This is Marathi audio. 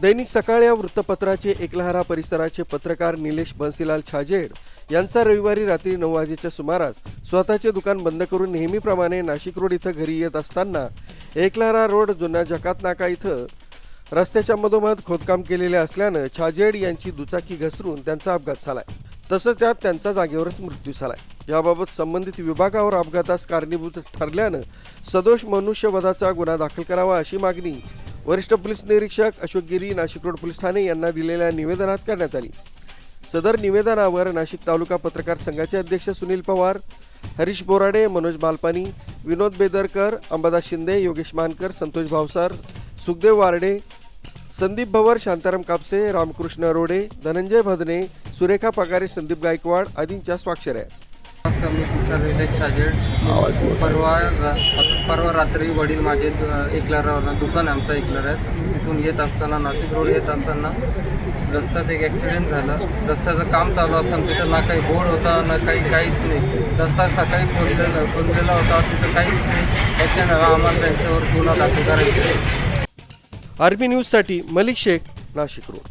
दैनिक सकाळ या वृत्तपत्राचे एकलहरा परिसराचे पत्रकार निलेश बन्सीलाल छाजेड यांचा रविवारी रात्री नऊ वाजेच्या सुमारास स्वतःचे दुकान बंद करून नेहमीप्रमाणे नाशिक रोड इथं घरी येत असताना एकलहरा रोड जुन्या जकात नाका इथं रस्त्याच्या मधोमध खोदकाम केलेले असल्यानं छाजेड यांची दुचाकी घसरून त्यांचा अपघात झालाय. तसंच त्यात त्यांचा जागेवरच मृत्यू झालाय. याबाबत संबंधित विभागावर अपघातास कारणीभूत ठरल्यानं सदोष मनुष्यवधाचा गुन्हा दाखल करावा अशी मागणी वरिष्ठ पोलीस निरीक्षक अशोक गिरी नाशिक रोड पोलीस ठाणे यांना दिलेल्या निवेदनात करण्यात आली. सदर निवेदनावर नाशिक तालुका पत्रकार संघाचे अध्यक्ष सुनील पवार हरीश बोराडे मनोज बालपानी विनोद बेदरकर अंबादास शिंदे योगेश मानकर संतोष भावसार सुखदेव वारडे संदीप भवर शांताराम कापसे रामकृष्ण रोडे धनंजय भदने सुरेखा पगारे संदीप गायकवाड आदींच्या स्वाक्षऱ्या आहेत. नमस्कार मी तुषार निलेश छाजेड परवा रात्री वडील माझे एकलारावर दुकान आमचं एकलार आहे. तिथून येत असताना नाशिक रोड येत असताना रस्त्यात एक ॲक्सिडेंट झालं. रस्त्याचं काम चालू असताना तिथं ना काही बोर्ड होता ना काही काहीच नाही. रस्ता सकाळी खोदलेला खोदलेला होता तिथं काहीच नाही. त्याच्यानं आम्हाला त्यांच्यावर गुन्हा दाखल करायचा. आर्मी न्यूजसाठी मलिक शेख नाशिक रोड.